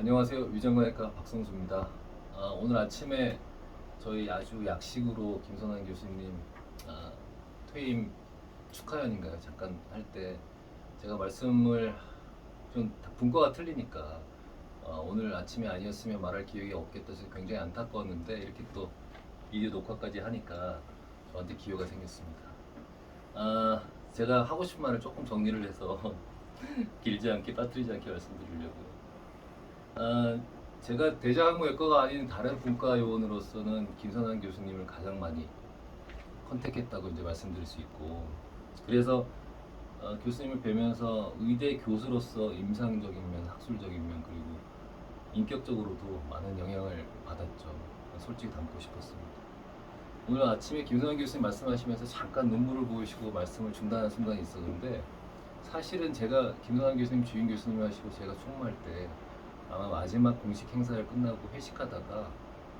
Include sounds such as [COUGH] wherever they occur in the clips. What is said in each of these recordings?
안녕하세요. 위정관외과 박성수입니다. 아, 오늘 아침에 저희 아주 약식으로 김선환 교수님 아, 퇴임 축하연인가요? 잠깐 할 때 제가 말씀을 좀 분과가 틀리니까 아, 오늘 아침에 아니었으면 말할 기억이 없겠다 해서 굉장히 안타까웠는데 이렇게 또 비디오 녹화까지 하니까 저한테 기회가 생겼습니다. 아, 제가 하고 싶은 말을 조금 정리를 해서 [LAUGHS] 길지 않게 빠뜨리지 않게 말씀드리려고요. 아, 제가 대장외과가 아닌 다른 분과 요원으로서는 김선환 교수님을 가장 많이 컨택했다고 이제 말씀드릴 수 있고 그래서 어, 교수님을 뵈면서 의대 교수로서 임상적인 면, 학술적인 면 그리고 인격적으로도 많은 영향을 받았죠. 솔직히 담고 싶었습니다. 오늘 아침에 김선환 교수님 말씀하시면서 잠깐 눈물을 보이시고 말씀을 중단한 순간이 있었는데 사실은 제가 김선환 교수님, 주인 교수님 하시고 제가 총무할 때 아마 마지막 공식 행사를 끝나고 회식하다가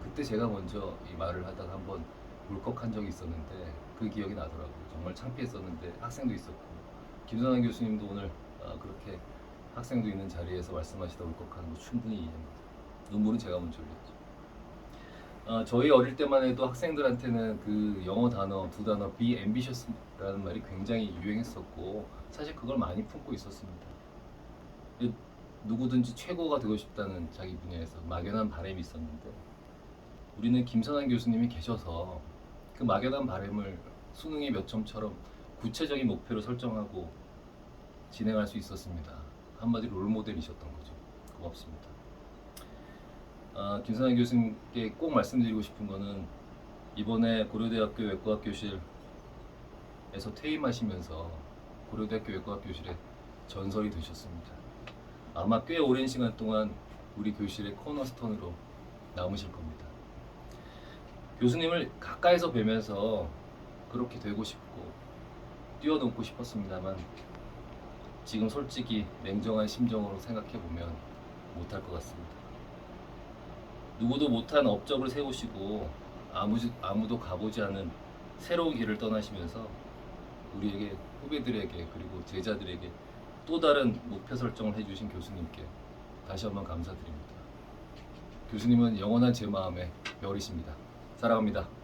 그때 제가 먼저 이 말을 하다가 한번 울컥한 적이 있었는데 그 기억이 나더라고요. 정말 창피했었는데 학생도 있었고 김선환 교수님도 오늘 아, 그렇게 학생도 있는 자리에서 말씀하시다 울컥하는 거 충분히 이해합니다. 눈물은 제가 먼저 흘렸죠. 아, 저희 어릴 때만 해도 학생들한테는 그 영어 단어 두 단어 be ambitious라는 말이 굉장히 유행했었고 사실 그걸 많이 품고 있었습니다. 이 누구든지 최고가 되고 싶다는 자기 분야에서 막연한 바람이 있었는데 우리는 김선환 교수님이 계셔서 그 막연한 바람을 수능의 몇 점처럼 구체적인 목표를 설정하고 진행할 수 있었습니다. 한마디로 롤모델이셨던 거죠. 고맙습니다. 아, 김선환 교수님께 꼭 말씀드리고 싶은 거는 이번에 고려대학교 외과학 교실에서 퇴임하시면서 고려대학교 외과학 교실에 전설이 되셨습니다. 아마 꽤 오랜 시간 동안 우리 교실의 코너스톤으로 남으실 겁니다. 교수님을 가까이서 뵈면서 그렇게 되고 싶고 뛰어넘고 싶었습니다만 지금 솔직히 냉정한 심정으로 생각해 보면 못할 것 같습니다. 누구도 못한 업적을 세우시고 아무, 아무도 가보지 않은 새로운 길을 떠나시면서 우리에게 후배들에게 그리고 제자들에게 또 다른 목표 설정을 해주신 교수님께 다시 한번 감사드립니다. 교수님은 영원한 제 마음의 별이십니다. 사랑합니다.